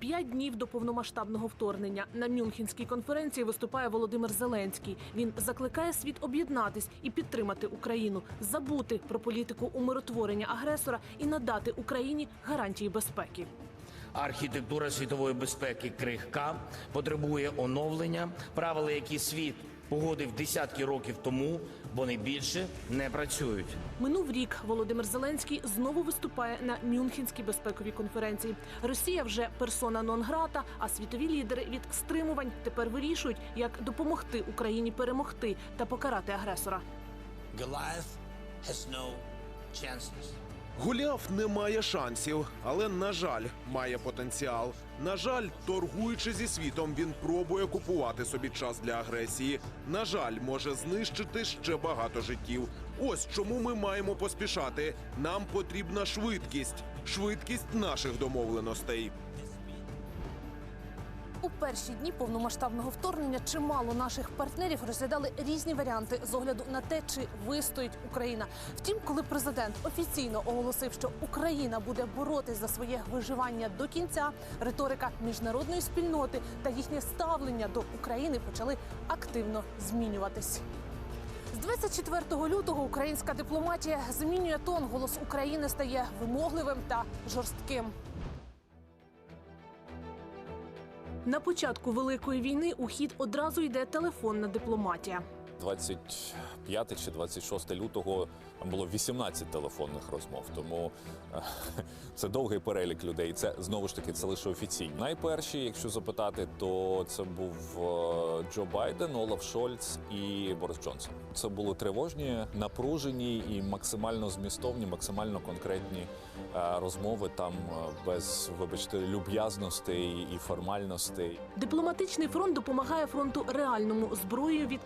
П'ять днів до повномасштабного вторгнення на Мюнхенській конференції виступає Володимир Зеленський. Він закликає світ об'єднатись і підтримати Україну, забути про політику умиротворення агресора і надати Україні гарантії безпеки. Архітектура світової безпеки крихка потребує оновлення, правила, які світ погодив десятки років тому, вони більше не працюють. Минув рік Володимир Зеленський знову виступає на Мюнхенській безпековій конференції. Росія вже персона нон-грата, а світові лідери від стримувань тепер вирішують, як допомогти Україні перемогти та покарати агресора. Goliath has no chances. Гуляв не має шансів, але на жаль, має потенціал. На жаль, торгуючи зі світом, він пробує купувати собі час для агресії. На жаль, може знищити ще багато життів. Ось чому ми маємо поспішати. Нам потрібна швидкість, швидкість наших домовленостей. У перші дні повномасштабного вторгнення чимало наших партнерів розглядали різні варіанти з огляду на те, чи вистоїть Україна. Втім, коли президент офіційно оголосив, що Україна буде боротись за своє виживання до кінця, риторика міжнародної спільноти та їхнє ставлення до України почали активно змінюватись. З 24 лютого українська дипломатія змінює тон. Голос України стає вимогливим та жорстким. На початку великої війни у хід одразу йде телефонна дипломатія. 25 чи 26 лютого там було 18 телефонних розмов. Тому е, це довгий перелік людей. Це знову ж таки це лише офіційні. Найперші, якщо запитати, то це був е, Джо Байден, Олаф Шольц і Борис Джонсон. Це були тривожні, напружені і максимально змістовні, максимально конкретні е, розмови. Там без, вибачте, люб'язностей і формальностей. Дипломатичний фронт допомагає фронту реальному зброєю від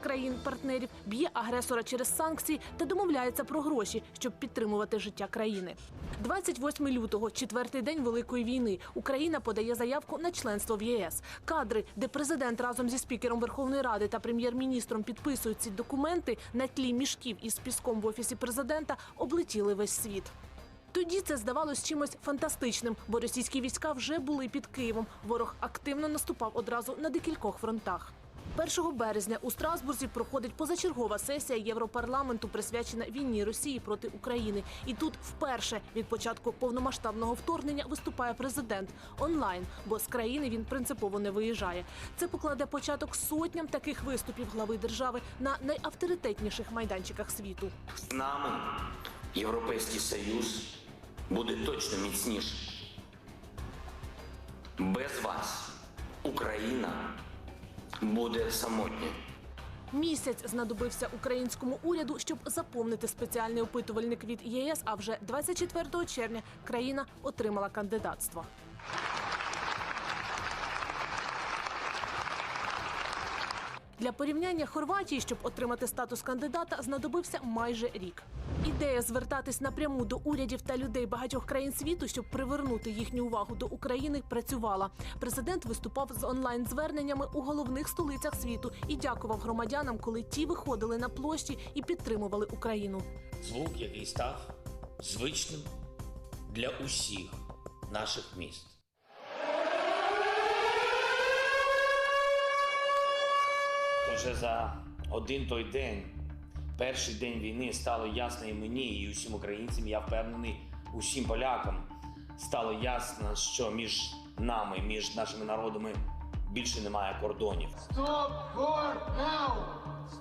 країн-партнерів, б'є агресора через санкції та домовляється про гроші, щоб підтримувати життя країни. 28 лютого, четвертий день великої війни. Україна подає заявку на членство в ЄС. Кадри, де президент разом зі спікером Верховної Ради та прем'єр-міністром підписують ці документи на тлі мішків із піском в офісі президента, облетіли весь світ. Тоді це здавалось чимось фантастичним, бо російські війська вже були під Києвом. Ворог активно наступав одразу на декількох фронтах. 1 березня у Страсбурзі проходить позачергова сесія Європарламенту, присвячена війні Росії проти України. І тут вперше від початку повномасштабного вторгнення виступає президент онлайн, бо з країни він принципово не виїжджає. Це покладе початок сотням таких виступів глави держави на найавторитетніших майданчиках світу. З нами Європейський Союз буде точно міцніший. Без вас Україна буде самотнє. Місяць знадобився українському уряду, щоб заповнити спеціальний опитувальник від ЄС. А вже 24 червня країна отримала кандидатство. Для порівняння Хорватії, щоб отримати статус кандидата, знадобився майже рік. Ідея звертатись напряму до урядів та людей багатьох країн світу, щоб привернути їхню увагу до України, працювала. Президент виступав з онлайн-зверненнями у головних столицях світу і дякував громадянам, коли ті виходили на площі і підтримували Україну. Звук, який став звичним для усіх наших міст. Вже за один той день, перший день війни, стало ясно і мені, і усім українцям, я впевнений, усім полякам стало ясно, що між нами, між нашими народами більше немає кордонів. Stop war now!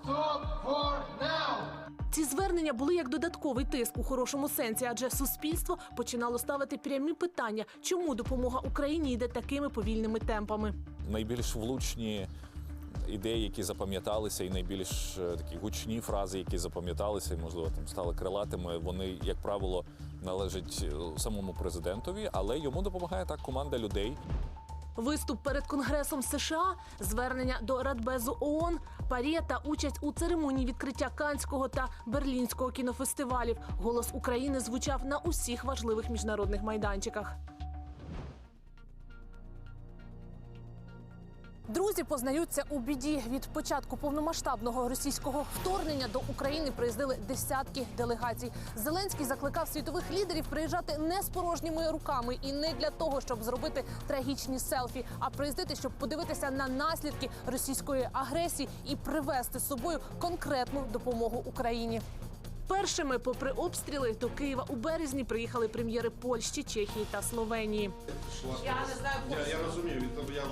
Stop war now! Ці звернення були як додатковий тиск у хорошому сенсі, адже суспільство починало ставити прямі питання, чому допомога Україні йде такими повільними темпами. найбільш влучні ідеї, які запам'яталися, і найбільш е, такі гучні фрази, які запам'яталися, і можливо там стали крилатими. Вони, як правило, належать е, самому президентові, але йому допомагає так команда людей. Виступ перед Конгресом США, звернення до Радбезу ООН, парі та участь у церемонії відкриття Канського та Берлінського кінофестивалів. Голос України звучав на усіх важливих міжнародних майданчиках. Друзі познаються у біді. Від початку повномасштабного російського вторгнення до України приїздили десятки делегацій. Зеленський закликав світових лідерів приїжджати не з порожніми руками і не для того, щоб зробити трагічні селфі, а приїздити, щоб подивитися на наслідки російської агресії і привезти з собою конкретну допомогу Україні. Першими, попри обстріли, до Києва у березні приїхали прем'єри Польщі, Чехії та Словенії. Я не знаю, я, я розумію, від того я вам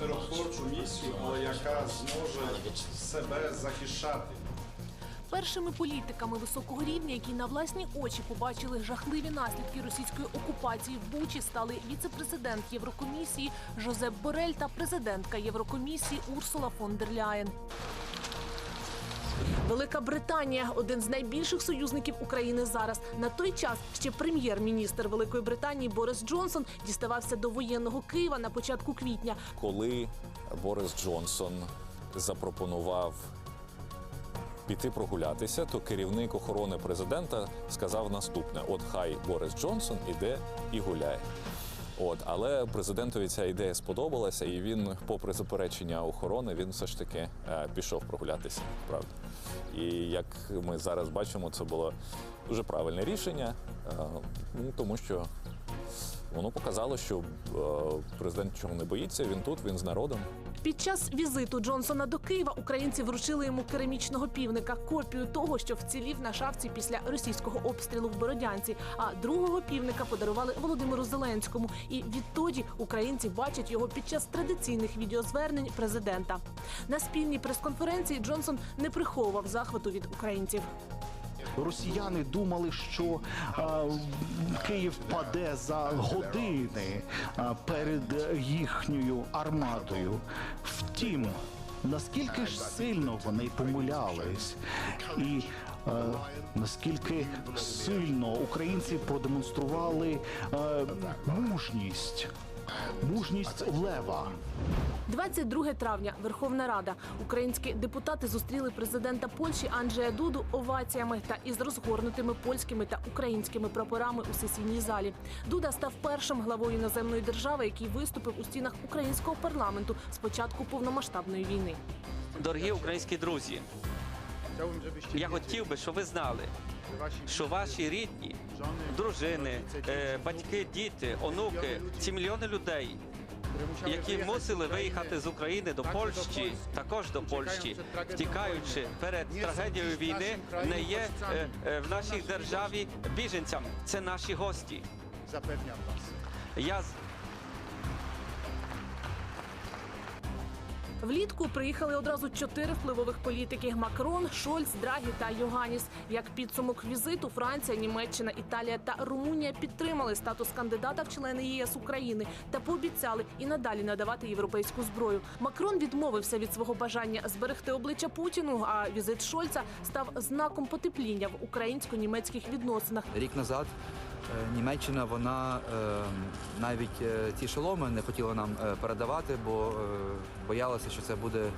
миротворчу місію, але яка зможе себе захищати. Першими політиками високого рівня, які на власні очі побачили жахливі наслідки російської окупації в Бучі, стали віце-президент Єврокомісії Жозеп Борель та президентка Єврокомісії Урсула фон дер Ляєн. Велика Британія один з найбільших союзників України зараз. На той час ще прем'єр-міністр Великої Британії Борис Джонсон діставався до воєнного Києва на початку квітня. коли Борис Джонсон запропонував піти прогулятися, то керівник охорони президента сказав наступне: от хай Борис Джонсон іде і гуляє. От, але президентові ця ідея сподобалася, і він, попри заперечення охорони, він все ж таки е, пішов прогулятися. Правда. І як ми зараз бачимо, це було дуже правильне рішення, е, ну, тому що Воно показало, що е, президент чого не боїться. Він тут, він з народом. Під час візиту Джонсона до Києва українці вручили йому керамічного півника, копію того, що вцілів на шафці після російського обстрілу в Бородянці. А другого півника подарували Володимиру Зеленському. І відтоді українці бачать його під час традиційних відеозвернень президента. На спільній прес-конференції Джонсон не приховував захвату від українців. Росіяни думали, що а, Київ паде за години а, перед їхньою армадою. Втім, наскільки ж сильно вони помилялись, і е, наскільки сильно українці продемонстрували е, мужність, мужність лева. 22 травня Верховна Рада. Українські депутати зустріли президента Польщі Анджея Дуду оваціями та із розгорнутими польськими та українськими прапорами у сесійній залі. Дуда став першим главою іноземної держави, який виступив у стінах українського парламенту з початку повномасштабної війни. Дорогі українські друзі, я хотів би, щоб ви знали, що ваші рідні, дружини, е, батьки, діти, онуки, ці мільйони людей, які мусили виїхати з України до Польщі, також до Польщі, втікаючи перед трагедією війни, не є е, е, в нашій державі біженцям. Це наші гості. Я Влітку приїхали одразу чотири впливових політики: Макрон, Шольц, Драгі та Йоганіс. Як підсумок візиту, Франція, Німеччина, Італія та Румунія підтримали статус кандидата в члени ЄС України та пообіцяли і надалі надавати європейську зброю. Макрон відмовився від свого бажання зберегти обличчя Путіну. А візит Шольца став знаком потепління в українсько-німецьких відносинах. Рік назад Німеччина вона е, навіть е, ті шоломи не хотіла нам е, передавати, бо е, боялася, що це буде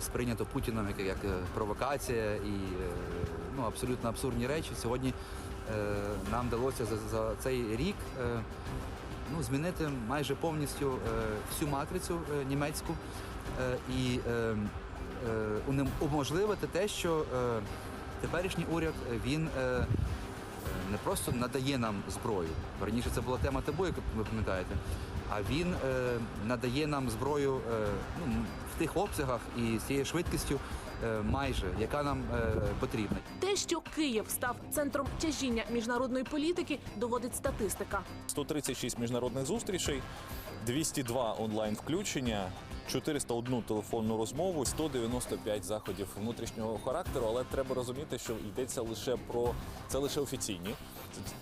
сприйнято Путіном як, як е, провокація і е, ну, абсолютно абсурдні речі. Сьогодні е, нам вдалося за, за цей рік е, ну, змінити майже повністю е, всю матрицю е, німецьку е, і е, е, уможливити те, що е, теперішній уряд е, він. Не просто надає нам зброю. Раніше це була тема табу, як ви пам'ятаєте. А він е, надає нам зброю е, ну, в тих обсягах і з тією швидкістю, е, майже яка нам е, потрібна. Те, що Київ став центром тяжіння міжнародної політики, доводить статистика. 136 міжнародних зустрічей, 202 онлайн включення, 401 телефонну розмову, 195 заходів внутрішнього характеру. Але треба розуміти, що йдеться лише про це лише офіційні,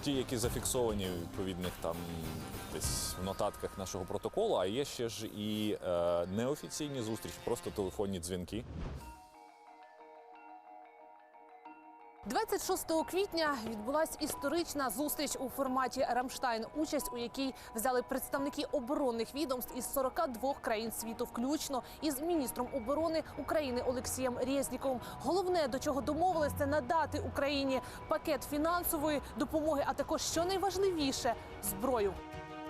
ті, які зафіксовані в відповідних там десь в нотатках нашого протоколу. А є ще ж і е, неофіційні зустрічі, просто телефонні дзвінки. 26 квітня відбулася історична зустріч у форматі Рамштайн, участь у якій взяли представники оборонних відомств із 42 країн світу, включно із міністром оборони України Олексієм Резніковим. Головне до чого домовились, це надати Україні пакет фінансової допомоги, а також що найважливіше зброю.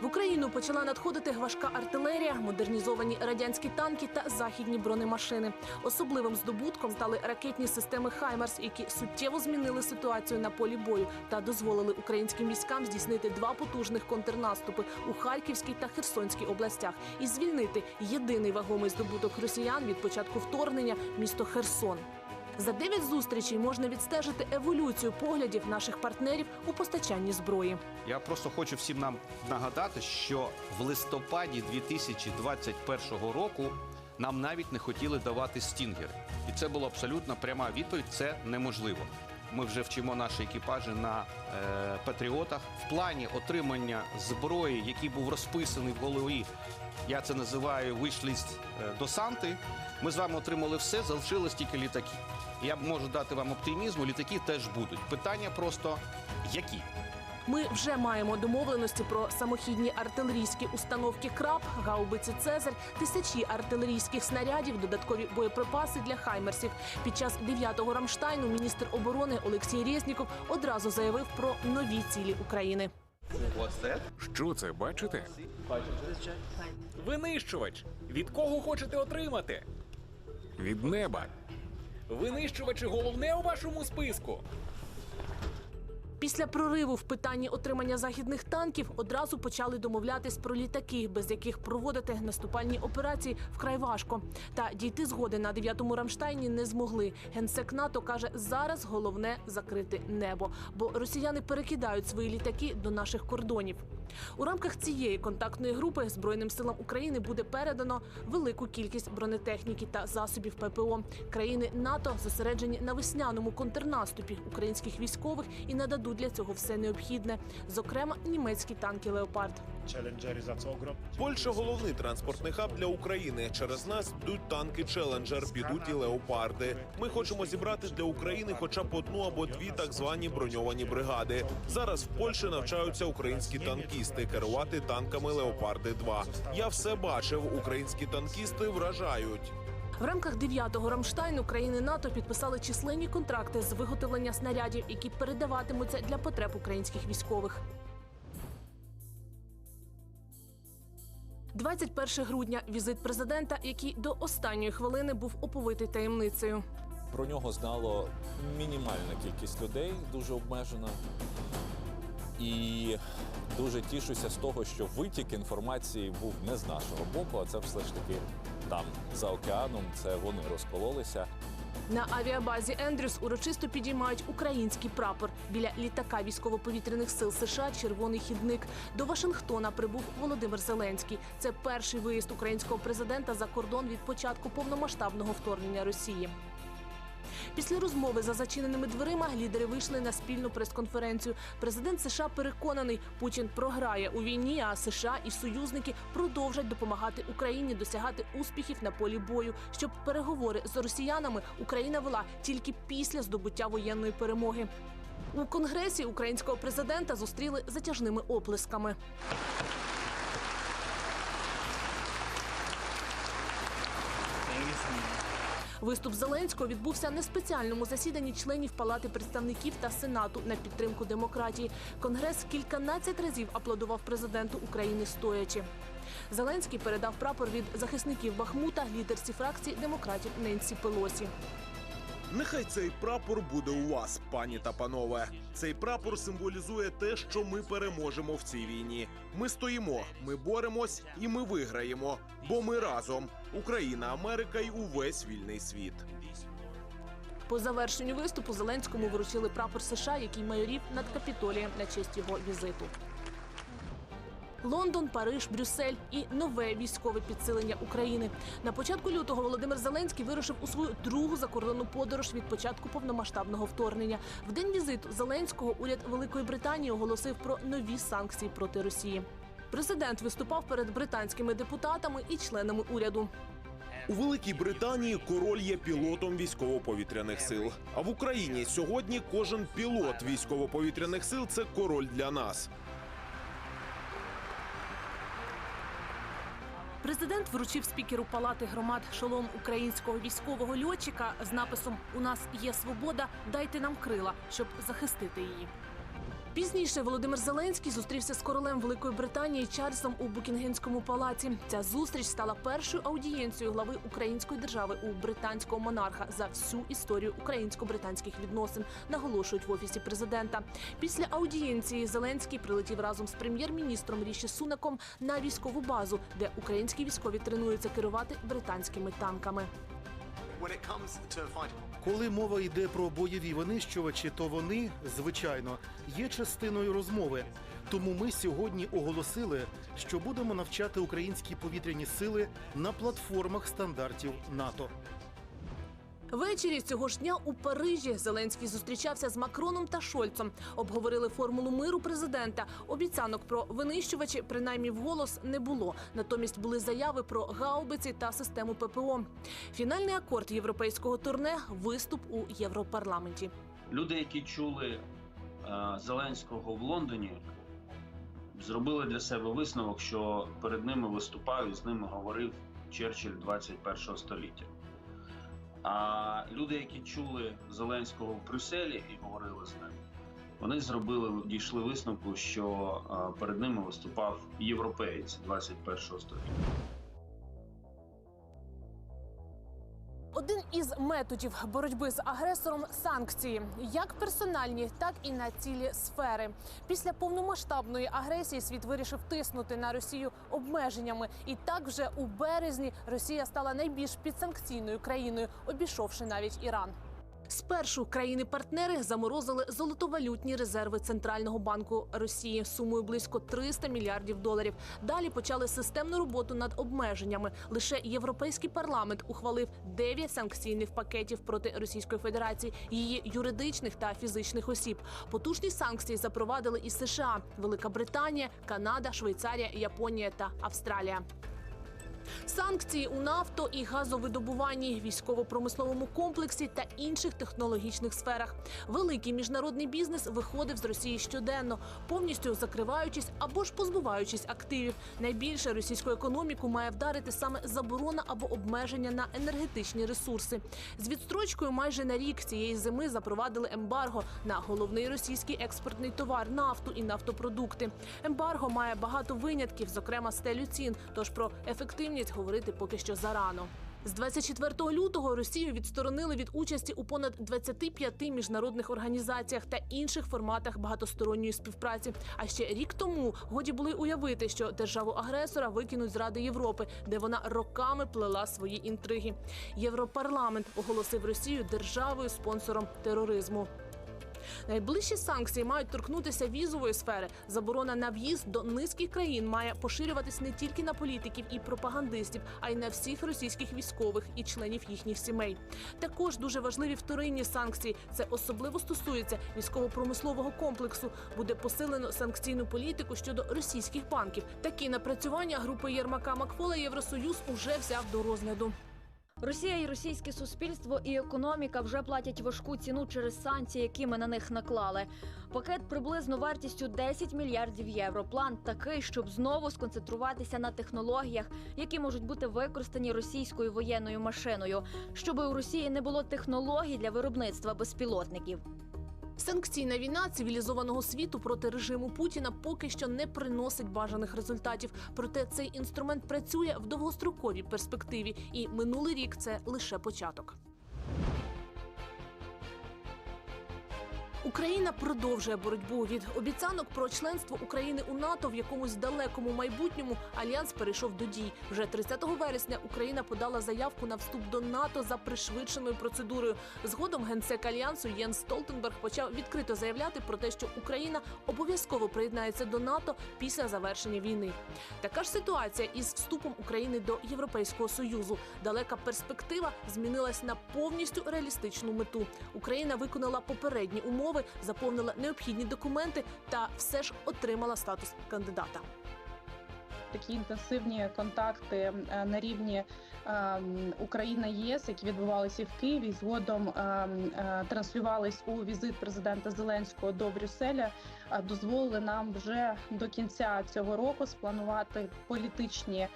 В Україну почала надходити важка артилерія, модернізовані радянські танки та західні бронемашини. Особливим здобутком стали ракетні системи Хаймарс, які суттєво змінили ситуацію на полі бою та дозволили українським військам здійснити два потужних контрнаступи у Харківській та Херсонській областях і звільнити єдиний вагомий здобуток росіян від початку вторгнення місто Херсон. За дев'ять зустрічей можна відстежити еволюцію поглядів наших партнерів у постачанні зброї. Я просто хочу всім нам нагадати, що в листопаді 2021 року нам навіть не хотіли давати стінгери. І це була абсолютно пряма відповідь: це неможливо. Ми вже вчимо наші екіпажі на е, патріотах в плані отримання зброї, який був розписаний в голові. Я це називаю вишліст до Санти. Ми з вами отримали все, залишилось тільки літаки. Я можу дати вам оптимізму, літаки теж будуть. Питання просто які. Ми вже маємо домовленості про самохідні артилерійські установки КРАП, гаубиці Цезарь, тисячі артилерійських снарядів, додаткові боєприпаси для хаймерсів. Під час 9-го Рамштайну міністр оборони Олексій Резніков одразу заявив про нові цілі України. Що це бачите? Винищувач. Від кого хочете отримати? Від неба. Винищувачі головне у вашому списку. Після прориву в питанні отримання західних танків одразу почали домовлятись про літаки, без яких проводити наступальні операції вкрай важко. Та дійти згоди на 9-му Рамштайні не змогли. Генсек НАТО каже, зараз головне закрити небо, бо росіяни перекидають свої літаки до наших кордонів. У рамках цієї контактної групи Збройним силам України буде передано велику кількість бронетехніки та засобів ППО. Країни НАТО зосереджені на весняному контрнаступі українських військових і нададуть для цього все необхідне, зокрема німецькі танки Леопард. Польща головний транспортний хаб для України. Через нас йдуть танки Челенджер, підуть і леопарди. Ми хочемо зібрати для України хоча б одну або дві так звані броньовані бригади. Зараз в Польщі навчаються українські танкісти керувати танками Леопарди 2 Я все бачив. Українські танкісти вражають. В рамках 9-го Рамштайну країни НАТО підписали численні контракти з виготовлення снарядів, які передаватимуться для потреб українських військових. 21 грудня візит президента, який до останньої хвилини був оповитий таємницею. Про нього знало мінімальна кількість людей, дуже обмежена. І дуже тішуся з того, що витік інформації був не з нашого боку, а це все ж таки там, за океаном, це вони розкололися. На авіабазі Ендрюс урочисто підіймають український прапор. Біля літака військово-повітряних сил США червоний хідник. До Вашингтона прибув Володимир Зеленський. Це перший виїзд українського президента за кордон від початку повномасштабного вторгнення Росії. Після розмови за зачиненими дверима лідери вийшли на спільну прес-конференцію. Президент США переконаний, Путін програє у війні, а США і союзники продовжать допомагати Україні досягати успіхів на полі бою. Щоб переговори з росіянами Україна вела тільки після здобуття воєнної перемоги. У конгресі українського президента зустріли затяжними оплесками. Виступ Зеленського відбувся на спеціальному засіданні членів Палати представників та Сенату на підтримку демократії. Конгрес кільканадцять разів аплодував президенту України стоячи. Зеленський передав прапор від захисників Бахмута лідерці фракції демократів Ненсі Пелосі. Нехай цей прапор буде у вас, пані та панове. Цей прапор символізує те, що ми переможемо в цій війні. Ми стоїмо, ми боремось і ми виграємо. Бо ми разом Україна, Америка і увесь вільний світ. По завершенню виступу Зеленському вручили прапор США, який майорів над капітолієм на честь його візиту. Лондон, Париж, Брюссель і нове військове підсилення України. На початку лютого Володимир Зеленський вирушив у свою другу закордонну подорож від початку повномасштабного вторгнення. В день візиту Зеленського уряд Великої Британії оголосив про нові санкції проти Росії. Президент виступав перед британськими депутатами і членами уряду. У Великій Британії король є пілотом військово-повітряних сил. А в Україні сьогодні кожен пілот військово-повітряних сил це король для нас. Президент вручив спікеру палати громад шолом українського військового льотчика з написом У нас є свобода, дайте нам крила, щоб захистити її. Пізніше Володимир Зеленський зустрівся з королем Великої Британії Чарльзом у Букінгемському палаці. Ця зустріч стала першою аудієнцією глави української держави у британського монарха за всю історію українсько-британських відносин, наголошують в офісі президента. Після аудієнції Зеленський прилетів разом з прем'єр-міністром Ріші Сунаком на військову базу, де українські військові тренуються керувати британськими танками. Коли мова йде про бойові винищувачі, то вони, звичайно, є частиною розмови. Тому ми сьогодні оголосили, що будемо навчати українські повітряні сили на платформах стандартів НАТО. Ввечері цього ж дня у Парижі Зеленський зустрічався з Макроном та Шольцом. Обговорили формулу миру президента. Обіцянок про винищувачі, принаймні вголос, не було. Натомість були заяви про гаубиці та систему ППО. Фінальний акорд європейського турне виступ у Європарламенті. Люди, які чули е, Зеленського в Лондоні, зробили для себе висновок, що перед ними виступав і з ними говорив Черчилль 21 століття. А люди, які чули Зеленського в Брюсселі і говорили з ним, вони зробили дійшли висновку, що е, перед ними виступав європеєць 21 століття. Один із методів боротьби з агресором санкції, як персональні, так і на цілі сфери. Після повномасштабної агресії світ вирішив тиснути на Росію обмеженнями. І так вже у березні Росія стала найбільш підсанкційною країною, обійшовши навіть Іран. Спершу країни-партнери заморозили золотовалютні резерви центрального банку Росії сумою близько 300 мільярдів доларів. Далі почали системну роботу над обмеженнями. Лише європейський парламент ухвалив 9 санкційних пакетів проти Російської Федерації, її юридичних та фізичних осіб. Потужні санкції запровадили і США, Велика Британія, Канада, Швейцарія, Японія та Австралія. Санкції у нафто і газовидобуванні, військово-промисловому комплексі та інших технологічних сферах. Великий міжнародний бізнес виходив з Росії щоденно, повністю закриваючись або ж позбуваючись активів. Найбільше російську економіку має вдарити саме заборона або обмеження на енергетичні ресурси. З відстрочкою майже на рік цієї зими запровадили ембарго на головний російський експортний товар нафту і нафтопродукти. Ембарго має багато винятків, зокрема стелю цін. Тож про ефективність говорити поки що зарано. З 24 лютого Росію відсторонили від участі у понад 25 міжнародних організаціях та інших форматах багатосторонньої співпраці. А ще рік тому годі були уявити, що державу агресора викинуть з Ради Європи, де вона роками плела свої інтриги. Європарламент оголосив Росію державою спонсором тероризму. Найближчі санкції мають торкнутися візової сфери. Заборона на в'їзд до низьких країн має поширюватись не тільки на політиків і пропагандистів, а й на всіх російських військових і членів їхніх сімей. Також дуже важливі вторинні санкції. Це особливо стосується військово-промислового комплексу. Буде посилено санкційну політику щодо російських банків. Такі напрацювання групи Єрмака Макфола Євросоюз уже взяв до розгляду. Росія і російське суспільство і економіка вже платять важку ціну через санкції, які ми на них наклали. Пакет приблизно вартістю 10 мільярдів євро. План такий, щоб знову сконцентруватися на технологіях, які можуть бути використані російською воєнною машиною, щоб у Росії не було технологій для виробництва безпілотників. Санкційна війна цивілізованого світу проти режиму Путіна поки що не приносить бажаних результатів. Проте цей інструмент працює в довгостроковій перспективі, і минулий рік це лише початок. Україна продовжує боротьбу від обіцянок про членство України у НАТО в якомусь далекому майбутньому. Альянс перейшов до дій. Вже 30 вересня Україна подала заявку на вступ до НАТО за пришвидшеною процедурою. Згодом генсек альянсу Єнс Столтенберг почав відкрито заявляти про те, що Україна обов'язково приєднається до НАТО після завершення війни. Така ж ситуація із вступом України до Європейського союзу. Далека перспектива змінилась на повністю реалістичну мету. Україна виконала попередні умови, заповнила необхідні документи та все ж отримала статус кандидата. такі інтенсивні контакти е, на рівні ем, Україна ЄС, які відбувалися в Києві, згодом ем, е, транслювались у візит президента Зеленського до Брюсселя. е, дозволили нам вже до кінця цього року спланувати політичні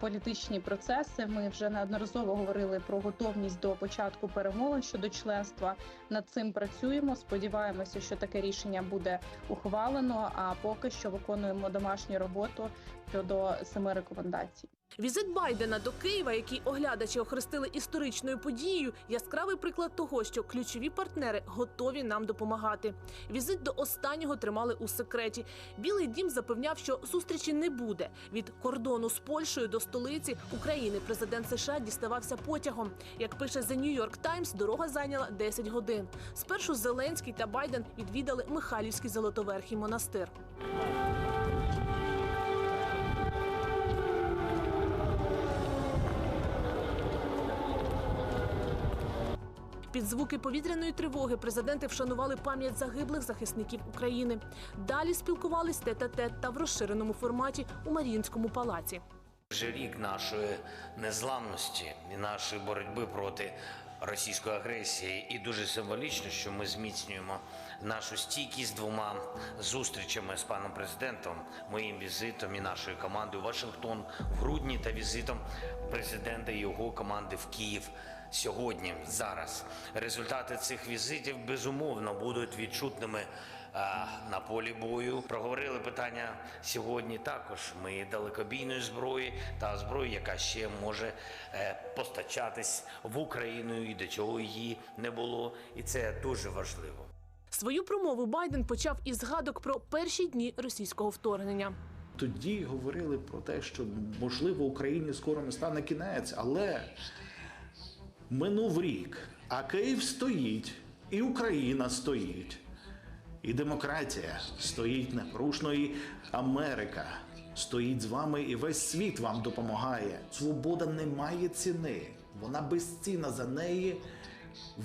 політичні процеси. Ми вже неодноразово говорили про готовність до початку перемовин щодо членства. Над цим працюємо. Сподіваємося, що таке рішення буде ухвалено. А поки що виконуємо домашню роботу щодо семи рекомендацій. Візит Байдена до Києва, який оглядачі охрестили історичною подією, яскравий приклад того, що ключові партнери готові нам допомагати. Візит до останнього тримали у секреті. Білий дім запевняв, що зустрічі не буде. Від кордону з Польщею до столиці України президент США діставався потягом. Як пише The New York Times, дорога зайняла 10 годин. Спершу Зеленський та Байден відвідали Михайлівський золотоверхий монастир. Під звуки повітряної тривоги президенти вшанували пам'ять загиблих захисників України. Далі спілкувались тет-а-тет та в розширеному форматі у Маріїнському палаці. Вже рік нашої незламності і нашої боротьби проти російської агресії, і дуже символічно, що ми зміцнюємо нашу стійкість двома зустрічами з паном президентом, моїм візитом і нашою командою Вашингтон в грудні та візитом президента і його команди в Київ. Сьогодні, зараз, результати цих візитів безумовно будуть відчутними а, на полі бою. Проговорили питання сьогодні також. Ми далекобійної зброї та зброї, яка ще може е, постачатись в Україну і до чого її не було. І це дуже важливо. Свою промову Байден почав із згадок про перші дні російського вторгнення. Тоді говорили про те, що можливо Україні скоро не стане кінець, але минув рік, а Київ стоїть, і Україна стоїть, і демократія стоїть непорушно, і Америка стоїть з вами, і весь світ вам допомагає. Свобода не має ціни, вона безцінна за неї.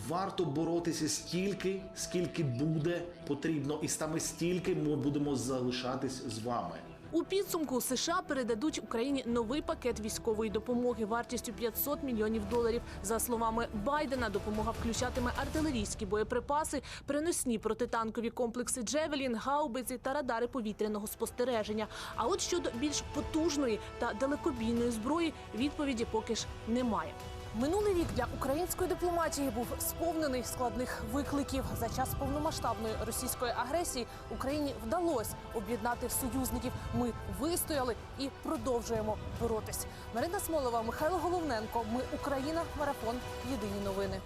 Варто боротися стільки, скільки буде потрібно, і саме стільки ми будемо залишатись з вами. У підсумку США передадуть Україні новий пакет військової допомоги вартістю 500 мільйонів доларів. За словами Байдена, допомога включатиме артилерійські боєприпаси, переносні протитанкові комплекси Джевелін, гаубиці та радари повітряного спостереження. А от щодо більш потужної та далекобійної зброї відповіді поки ж немає. Минулий рік для української дипломатії був сповнений складних викликів. За час повномасштабної російської агресії Україні вдалося об'єднати союзників. Ми вистояли і продовжуємо боротись. Марина Смолова, Михайло Головненко. Ми Україна. Марафон. Єдині новини.